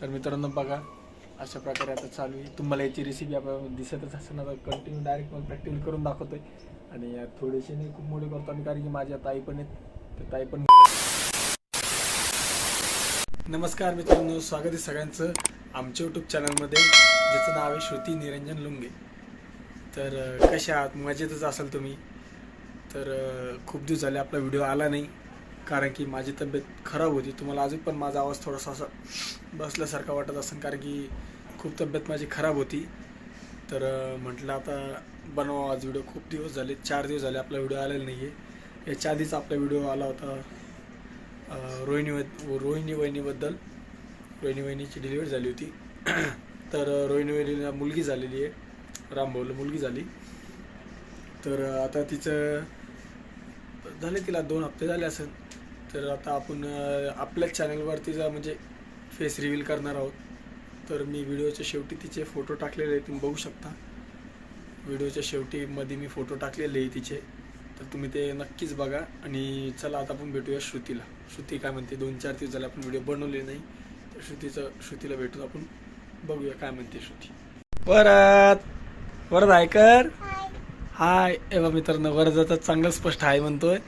तर मित्रांनो बघा अशा प्रकारे आता चालू आहे. तुम्हाला याची रेसिपी आपण दिसतच असेल आता कंटिन्यू डायरेक्ट मग प्रॅक्टिकल करून दाखवतोय. आणि थोडेसे नाही खूप मोठे करतो आम्ही कारण की माझ्या ताई पण आहेत. तर ताई पण नमस्कार मित्रांनो स्वागत आहे सगळ्यांचं आमच्या यूट्यूब चॅनलमध्ये ज्याचं नाव आहे श्रुती निरंजन लुंगे. तर कशा आहात? मजेतच असाल तुम्ही. तर खूप दिवस झाले आपला व्हिडिओ आला नाही. कारण की माझी तब्येत खराब होती. तुम्हाला अजून पण माझा आवाज थोडासा असा बसल्यासारखा वाटत असेल कारण की खूप तब्येत माझी खराब होती. तर म्हटलं आता बनवा आज व्हिडिओ खूप दिवस झाले चार दिवस झाले आपला व्हिडिओ आलेला नाही आहे याच्या आधीच आपला व्हिडिओ आला होता रोहिणी रोहिणी वहिनीबद्दल. रोहिणी वहिनीची डिलिव्हरी झाली होती. तर रोहिणी वहिनीला मुलगी झालेली आहे. रामभाऊला मुलगी झाली. तर आता तिचं झाले तिला दोन हप्ते झाले असेल. तर आता आपण आपल्याच चॅनलवर तिचा म्हणजे फेस रिव्हील करणार आहोत. तर मी व्हिडिओच्या शेवटी तिचे फोटो टाकलेले आहे तुम्ही बघू शकता. व्हिडिओच्या शेवटी मध्ये मी फोटो टाकलेले आहे तिचे. तर तुम्ही ते नक्कीच बघा आणि चला आता आपण भेटूया श्रुतीला. श्रुती काय म्हणते दोन चार दिवस झाले आपण व्हिडिओ बनवले नाही. तर श्रुतीचं श्रुतीला भेटून आपण बघूया काय म्हणते श्रुती. परत परत ऐकर हाय. एव्हा मित्रांनो आता चांगलं स्पष्ट आहे म्हणतोय.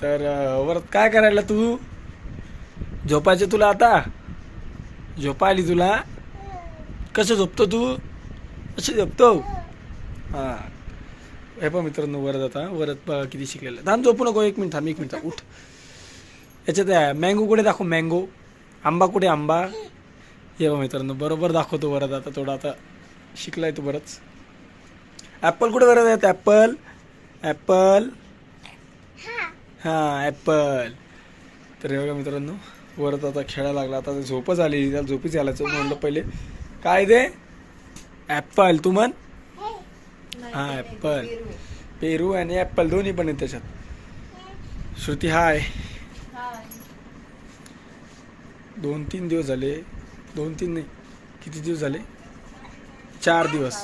तर वरत काय करायला तू? झोपायचं तुला आता? झोपा आली तुला? कसं झोपतो तू? कसं झोपतो? हां. हे पण मित्रांनो वरद आता. वरत किती शिकलेलं थांब झोपू नको. एक मिनिट थांब एक मिनिट. उठ. याच्यात मँगो कुठे दाखव? मँगो. आंबा कुठे? आंबा. हे बा मित्रांनो बरोबर दाखवतो वरद आता. थोडा आता शिकलाय तू बरंच. ॲपल कुठे करत आहेत ॲपल. ॲपल. हां ॲपल तर हे बघा मित्रांनो वरत आता खेळायला लागला. आता झोपच आली त्याला झोपीच घालायचं म्हणलं पहिले काय दे ॲपल तू म्हण. हा ॲपल पेरू. आणि ॲपल दोन्ही पण आहेत त्याच्यात. श्रुती हाय. दोन तीन दिवस झाले. दोन तीन नाही किती दिवस झाले? चार दिवस.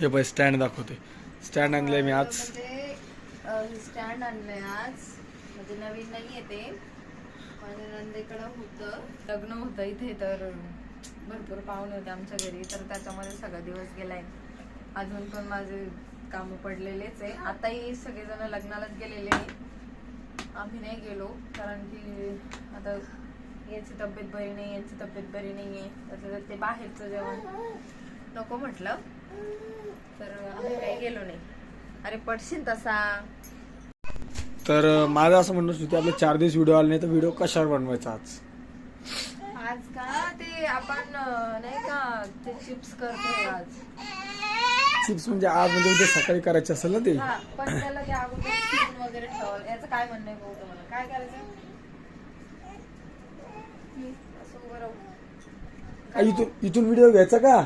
हे बाय स्टँड दाखवते स्टँड आणलंय मी आज. स्टँड आणलंय आज. म्हणजे नवीन नाहीये ते. माझ्या नंदेकडं होतं. लग्न होतं इथे तर भरपूर पाहुणे होते आमच्या घरी. तर त्याच्यामध्ये सगळा दिवस गेलाय. अजून पण माझे कामं पडलेलेच आहे. आताही सगळेजण लग्नालाच गेलेले आम्ही नाही गेलो. कारण की आता याची तब्येत बरी नाही यांची तब्येत बरी नाही आहे त्याच्यात ते बाहेरचं जेवण. नको म्हटलं. तर आम्ही काही गेलो नाही. अरे पडशील तसा. तर माझं असं म्हणणं श्रुती आपले चार दिवस व्हिडिओ आले नाही तर व्हिडिओ कशावर बनवायचा आज? आज का? ते आपण अं, नाही का ते चिप्स करतोय आज. चिप्स म्हणजे आज म्हणजे उद्या सकाळी करायचे असेल ना ते? हा पण त्याला ते अगोदर वगैरे ठेवावं. याचं काय म्हणणं आहे भाऊ तुम्हाला. काय करायचं? असं उभं राहू. आ, इथून इथून व्हिडिओ घ्यायचा का?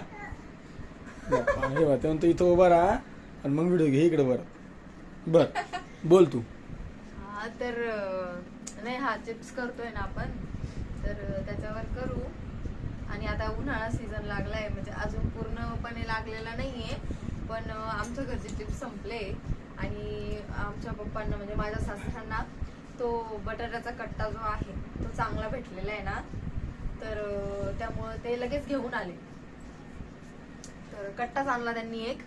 बाप्पा, हे बा तेव्हा तू इथं उभा राहा. आणि मग व्हिडिओ घे इकडे बरं. बर बोल तू. हा तर नाही हा चिप्स करतोय ना आपण. तर त्याच्यावर करू. आणि आता उन्हाळा सीझन लागलाय म्हणजे अजून पूर्णपणे लागलेला नाहीये. पण आमच्या घरचे चिप्स संपले. आणि आमच्या पप्पांना म्हणजे माझ्या सासऱ्यांना तो बटाट्याचा कट्टा जो आहे तो चांगला भेटलेला आहे ना. तर त्यामुळे त्यामुळं ते लगेच घेऊन आले. तर कट्टा चांगला त्यांनी एक.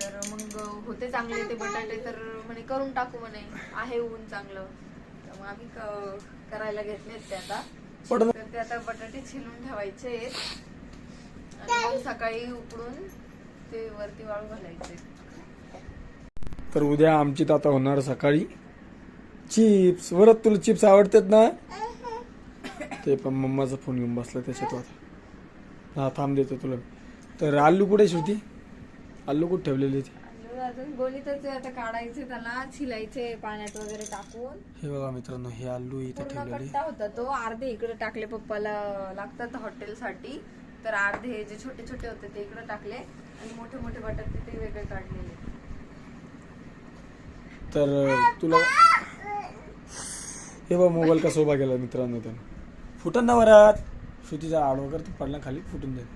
तर मग होते चांगले ते बटाटे तर म्हणे करून टाकू म्हणे. आहे ऊन चांगलं. तर मग आम्ही करायला घेतलेत ते आता. तर ते आता बटाटे छिलून ठेवायचे आणि मग सकाळी उकडून ते वरती वाळू घालायचे. तर उद्या आमची तर आता होणार सकाळी चिप्स. वरत तुला चिप्स आवडतात ना? ते पण मम्माचा फोन घेऊन बसला त्याच्यात आता. हा थांब देतो तुला. तर आलू कुठे श्रुती आलू कुठे ठेवलेली ती? अजून आहे, आता काढायचे त्याला छिलायचे पाण्यात वगैरे टाकून. हे बघा मित्रांनो हे आलू इथे पूर्ण ठेवलेले. कट्टा होता तो अर्धे इकडे टाकले पप्पाला लागतात हॉटेलसाठी. तर अर्धे जे छोटे छोटे होते ते इकडे टाकले आणि मोठे मोठे बटाटे ते वेगळे काढलेले. तर तुला हे बघ मोबाईल कसा उभा गेला मित्रांनो त्यानं. फुटन ना वरात. श्रुतीचा आड वगैरे तो पडला खाली फुटून जाईल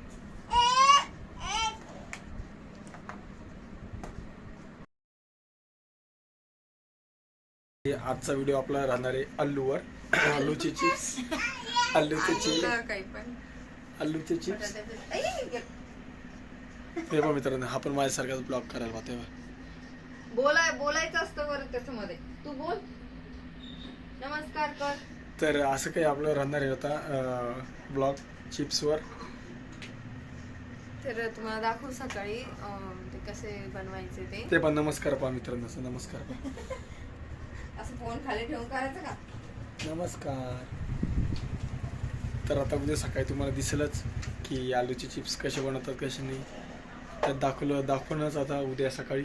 आजचा व्हिडिओ आपला राहणार आहे अल्लूवर. आलूची चिप्स आलूचे चिप्स आलूचे चिप्स हे बघ मित्रांनो हा पण माझ्यासारखाच ब्लॉग करायला पाहतोय बघ. बोलाय बोलायचं असतं बरं त्याच्यामध्ये. तू बोल. नमस्कार कर. तर असं काही आपलं राहणार आहे होता ब्लॉग चिप्सवर तर तुम्हाला दाखवू सकाळी ते कसे बनवायचे ते. ते पण नमस्कार पहा मित्रांनो नमस्कार पहा. असं फोन खाली ठेवून करायचं का? नमस्कार. तर आता उद्या सकाळी तुम्हाला दिसेलच की आलूचे चिप्स कसे बनवतात कसे नाही. तर दाखवलं दाखवणंच आता उद्या सकाळी.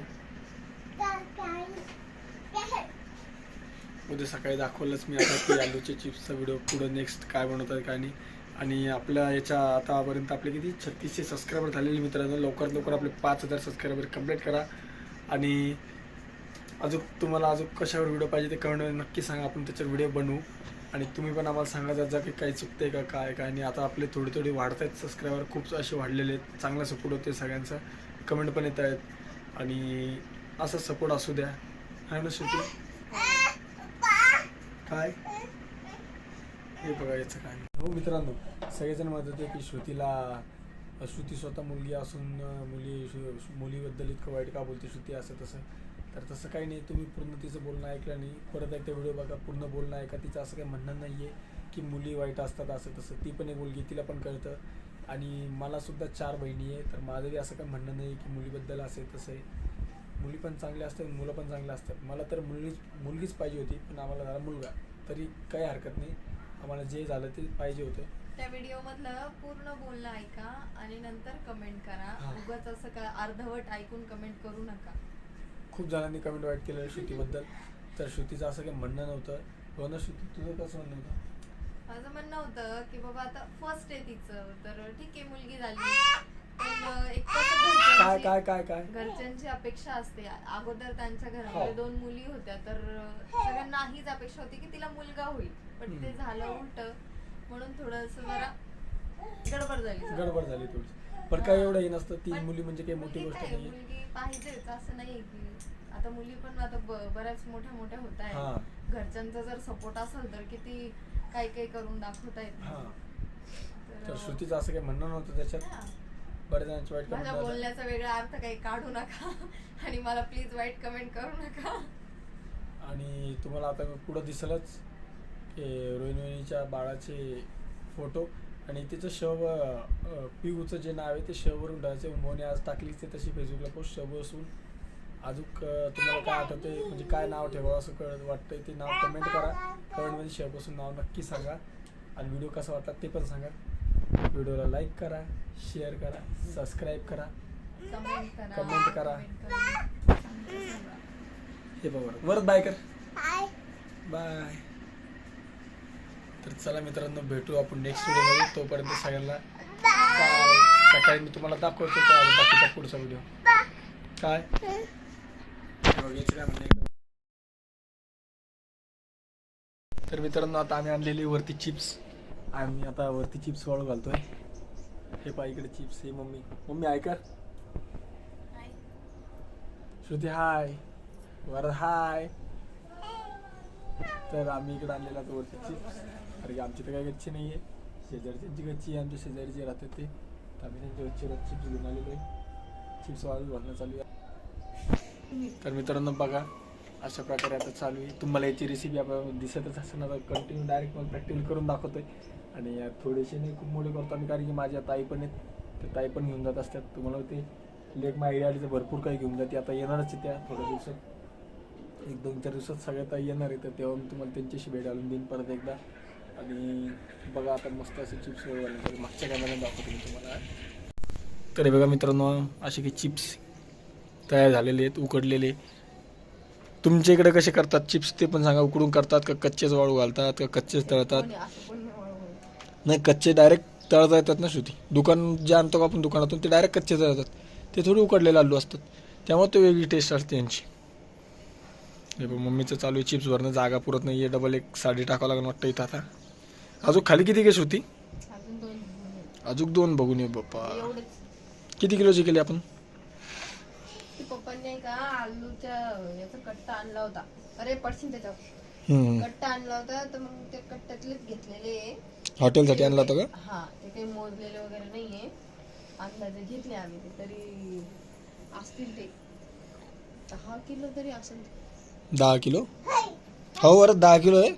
उद्या सकाळी दाखवलंच मी आता की आलूचे चिप्सचा व्हिडिओ पुढं नेक्स्ट काय बनवतात काय नाही. आणि आपल्या याच्या आतापर्यंत आपले किती? छत्तीसशे सबस्क्रायबर झालेले मित्रांनो. लवकरात लवकर आपले पाच हजार सबस्क्रायबर कंप्लीट करा. आणि अजून तुम्हाला अजून कशावर व्हिडिओ पाहिजे ते कमेंटमध्ये नक्की सांगा. आपण त्याच्यावर व्हिडिओ बनवू. आणि तुम्ही पण आम्हाला सांगा जा की काही चुकते का काय काय नाही. आता आपले थोडे थोडे वाढत आहेत सबस्क्रायबर खूप असे वाढलेले आहेत. चांगला सपोर्ट होते सगळ्यांचा. कमेंट पण येत आहेत. आणि असा सपोर्ट असू द्या. आहे ना शेवटी काय? हे बघा याचं काय हो मित्रांनो सगळेजण म्हणत होते की श्रुतीला श्रुती स्वतः मुलगी असून मुली मुलीबद्दल इतकं वाईट का बोलते श्रुती? असं तसं. तर तसं काही नाही तुम्ही पूर्ण तिचं बोलणं ऐकलं नाही. परत एकदा व्हिडिओ बघा पूर्ण बोलणं ऐका. तिचं असं काही म्हणणं नाही आहे की मुली वाईट असतात असं तसं. ती पण एक मुलगी तिला पण कळतं. आणि मला सुद्धा चार बहिणी आहे तर माझंही असं काही म्हणणं नाही की मुलीबद्दल असं आहे तसं आहे. मुली पण चांगल्या असतात मुलं पण चांगले असतात. मला तर मुलगीच मुलगीच पाहिजे होती पण आम्हाला झाला मुलगा. तरी काही हरकत नाही. आम्हाला जे झालं ते पाहिजे होतं. त्या व्हिडिओ मधलं पूर्ण बोलणं ऐका आणि नंतर कमेंट करा. उगाच असं का अर्धवट ऐकून कमेंट करू नका. खूप जणांनी कमेंट वाईट केलं श्रुतीबद्दल. तर श्रुतीचं असं काही म्हणणं नव्हतं. हो ना श्रुती तुझं कसं म्हणणं होतं? माझं म्हणणं होतं की बाबा आता फर्स्ट आहे तिचं. तर ठीक आहे मुलगी झाली. पण एक कसं काय घरच्यांची- काय काय काय घरच्यांची अपेक्षा असते. अगोदर त्यांच्या हो. घरामध्ये दोन मुली होत्या. तर सगळ्यांना हीच अपेक्षा होती की तिला मुलगा होईल. पण ते हम्म. झालं उलट. म्हणून थोडस जरा गडबड झाली. गडबड झाली पण काय एवढं हे नसतं. तीन मुली म्हणजे काही मोठी मुलगी गोष्ट नाही मुलगी पाहिजेच. असं नाही की आता मुली पण आता बऱ्याच मोठ्या मोठ्या होत हा. आहेत घरच्यांचा जर सपोर्ट असेल तर किती काही काही करून दाखवता येत हां. तर, श्रुतीचं असं काही म्हणणं नव्हतं त्याच्यात. बऱ्याच जणांची वाईट माझ्या कमेंट बोलण्याचा वेगळा अर्थ काही काढू नका. आणि मला प्लीज वाईट कमेंट करू नका. आणि तुम्हाला आता पुढं दिसलंच की रोहिणीच्या बाळाचे फोटो आणि तिचं शव अं, पिऊचं जे नाव आहे ते शववरून ठेवायचं मोने आज टाकली ते तशी फेसबुकला पोस्ट शव असून अजून तुम्हाला काय आठवतंय म्हणजे काय नाव ठेवावं असं कळत वाटतंय ते नाव कमेंट करा. कमेंटमध्ये शवपासून नाव नक्की सांगा. आणि व्हिडिओ कसा वाटला ते पण सांगा. व्हिडिओला लाईक करा शेअर करा सबस्क्राईब करा. कमेंट करा. हे बघा वरत बाय कर. बाय तर चला मित्रांनो भेटू आपण नेक्स्ट व्हिडिओमध्ये तोपर्यंत सगळ्यांना बाय सकाळी मी तुम्हाला दाखवतो. बाकीचा पुढचा व्हिडिओ काय? तर मित्रांनो आता आम्ही आणलेली वरती चिप्स. आम्ही आता वरती चिप्स वाळू घालतोय. हे पा इकडे चिप्स हे मम्मी. मम्मी ऐका श्रुती हाय. वर हाय. तर आम्ही इकडे आणलेला तो वरती चिप्स. अरे की आमची तर काही गच्ची नाही आहे शेजारच्यांची गच्ची आहे आमच्या शेजारी जे राहतात ते. आम्ही त्यांच्या गच्चीवर चिप्स घेऊन आलेलो आहे. चिप्स वाळू घालणं चालू आहे. तर मित्रांनो बघा अशा प्रकारे आता चालू आहे. तुम्हाला याची रेसिपी आपण दिसतच असेल आता कंटिन्यू डायरेक्ट मग प्रॅक्टिकल करून दाखवतोय. आणि थोडेसे नाही खूप मोठे करतो आम्ही कारण की माझ्या ताई पण आहेत. त्या ताई पण घेऊन जात असतात. तुम्हाला ते लेक आयडिया आली तर भरपूर काही घेऊन जाते. आता येणारच आहे त्या थोड्या दिवसात. एक दोन चार दिवसात सगळ्या ताई येणार आहे तर तेव्हा मी तुम्हाला त्यांच्याशी भेट घालून देईन परत एकदा. आणि बघा आता मस्त असे चिप्स वगैरे मागच्या कॅमेऱ्याने दाखवतो मी तुम्हाला. तर बघा मित्रांनो असे की चिप्स तयार झालेले आहेत उकडलेले तुमच्या इकडे कसे करतात? चिप्स ते पण सांगा उकडून करतात का कच्चेच वाळू घालतात का कच्चेच तळतात? नाही. कच्चे डायरेक्ट तळता येतात ना श्रुती. दुकान जे आणतो का आपण दुकानातून ते डायरेक्ट कच्चे तळतात. ते थोडे उकडलेले आलू असतात. त्यामुळे ते वेगळी टेस्ट असते यांची हे बघ मम्मीचं चालू आहे चिप्स भरणं जागा पुरत नाही आहे डबल एक साडी टाकावं लागेल वाटतं इथं आता. अजून खाली किती घे श्रुती? अजून दोन. बघून ये बाप्पा. किती किलोची केली आपण? पप्पांनी का आलूच्या याचा कट्टा आणला होता. अरे पडशील त्याच्यावर. हम्म. कट्टा आणला होता तर मग त्या कट्ट्यातलेच घेतलेले. हॉटेलसाठी आणला होता का? हा ते काही मोजलेले वगैरे नाहीये. अंदाजे घेतले आम्ही ते तरी असतील ते. दहा किलो तरी असेल. दहा किलो? हो बरं दहा किलो आहे.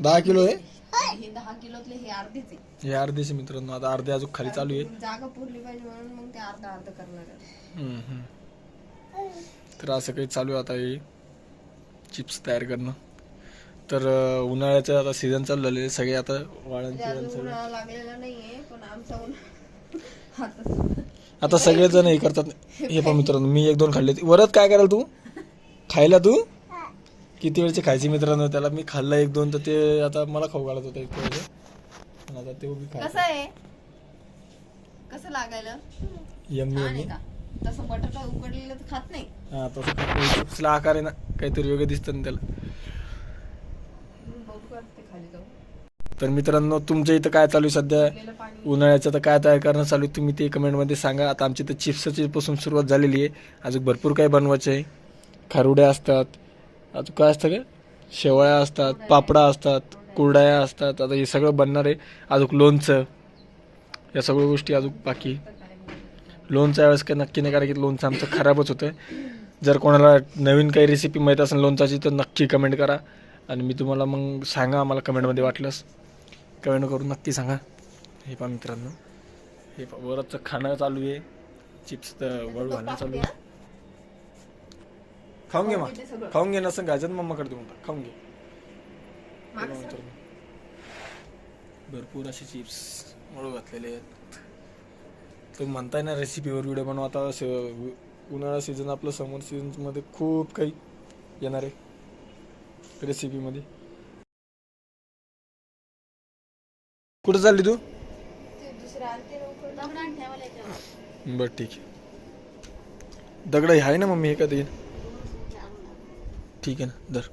दहा किलो आहे. हे दहा किलोतले हे अर्धेच आहे. हे अर्धेचे मित्रांनो. आता अर्धे अजून खाली चालू आहे जागा पुरली पाहिजे म्हणून मग ते अर्धा अर्ध करणार आहे. हम्म, हम्म. तर असं काही चालू आहे आता हे चिप्स तयार करणं. तर उन्हाळ्याचं आता सीझन चालू झालेले सगळे आता म्हणजे वाळांचे उन्हाळा आता सगळेजण हे करतात. हे पण मित्रांनो मी एक दोन खाल्ले वरच काय कराल तू? खायला तू? किती वेळचे खायचे मित्रांनो? त्याला मी खाल्लं एक दोन तर ते आता मला खाऊ घालत होतं एक पण आता ते उभी कसं आहे? कसं लागायला? Yummy yummy. आहे तसं बटाटा उकडलेलं तर खात नाही. हा तसं चिप्सला आकार आहे ना काहीतरी वेगळं दिसतं ना त्याला. बघू करते खाली जाऊ. तर मित्रांनो तुमच्या इथं काय चालू आहे सध्या? पाणी. उन्हाळ्याचं तर काय तयार करणं चालू आहे? तुम्ही ते कमेंटमध्ये सांगा. आता आमची तर चिप्सची पासून सुरुवात झालेली आहे. अजून भरपूर काही बनवायचं आहे. खारुड्या असतात. अजून काय असतं का शेवळ्या असतात पापडा असतात कुरड्या असतात. आता हे सगळं बनणार आहे. अजून लोणचं. या सगळ्या गोष्टी अजून बाकी. आहे. तर काय नाही. लोणचं यावेळेस काही नक्की नाही कारण की लोणचं आमचं खराबच होतं जर कोणाला नवीन काही रेसिपी माहीत असेल लोणचाची तर नक्की कमेंट करा. आणि मी तुम्हाला मग सांगा आम्हाला कमेंटमध्ये वाटलंस. कमेंट करून नक्की सांगा. हे पहा मित्रांनो. हे पहा वरचं खाणं चालू आहे. चिप्स तर वळू घालणं चालू आहे. खाऊन घे मग. खाऊन घे नसं घ्यायचं ना मम्मा करतो म्हणता खाऊन घे. भरपूर असे चिप्स वळू घातलेले आहेत. तर म्हणताय ना रेसिपीवर व्हिडिओ बनवा आता स- उन्हाळा सीझन आपलं समर सीझनमध्ये खूप काही येणार आहे रेसिपीमध्ये कुठं चालली तू? बर बरं ठीक आहे. दगड हे आहे ना मम्मी हे का ठीक आहे ना दर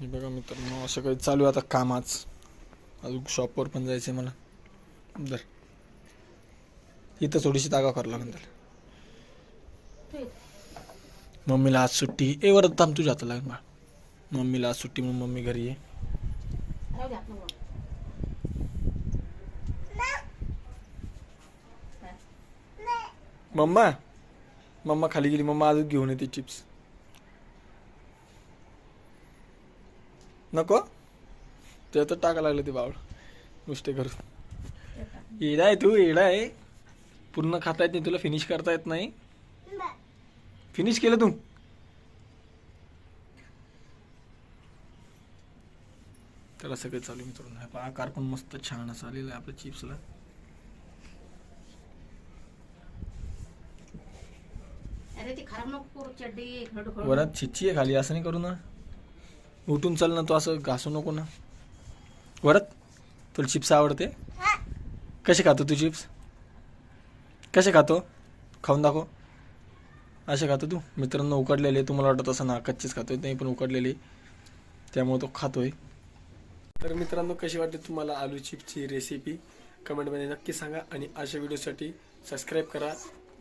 हे बघा मित्रांनो असं काही चालू आहे आता काम आज अजून शॉपवर पण जायचं आहे मला. दर. इथं थोडीशी तागा करावं लागेल त्याला. मम्मीला आज सुट्टी ए वरत थांब तुझ्या हाताला लागेल बा मम्मीला आज सुट्टी म्हणून मम्मी घरी नको. मम्मा. मम्मा खाली गेली. मम्मा अजून घेऊन येते चिप्स. नको. ते तर टाका लागलं ते बावळ. नुसते करून येडा आहे तू येडा आहे पूर्ण खाता येत नाही तुला फिनिश करता येत नाही. फिनिश केलं तू? त्याला सगळं चालू आहे मित्रांनो. हा पहा, आकार पण मस्त छान असा आलेला आहे आपल्या चिप्सला अरे ती खराब नको करू चड्डी खडू खडू वरात छिच्ची आहे खाली असं नाही करू ना. उठून चल ना तू असं घासू नको ना. वरात तुला चिप्स आवडते? कसे खातो तू चिप्स? कसे खातो? खाऊन दाखव. असे खातो तू. मित्रांनो उकडलेले तुम्हाला वाटत असं ना कच्चेच खातोय नाही पण उकडलेले त्यामुळे तो खातोय. तर मित्रांनो कशी वाटते तुम्हाला आलू चिप्सची रेसिपी कमेंटमध्ये नक्की सांगा आणि अशा व्हिडिओसाठी सबस्क्राईब करा.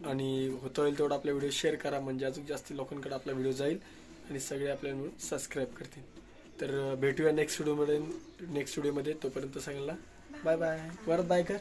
आणि होता होईल तेवढा आपला व्हिडिओ शेअर करा. म्हणजे अजून जास्त लोकांकडे आपला व्हिडिओ जाईल आणि सगळे आपल्या मिळून सबस्क्राईब करतील. तर भेटूया नेक्स्ट व्हिडिओमध्ये नेक्स्ट व्हिडिओमध्ये तोपर्यंत सगळ्यांना बाय बाय परत बाय कर.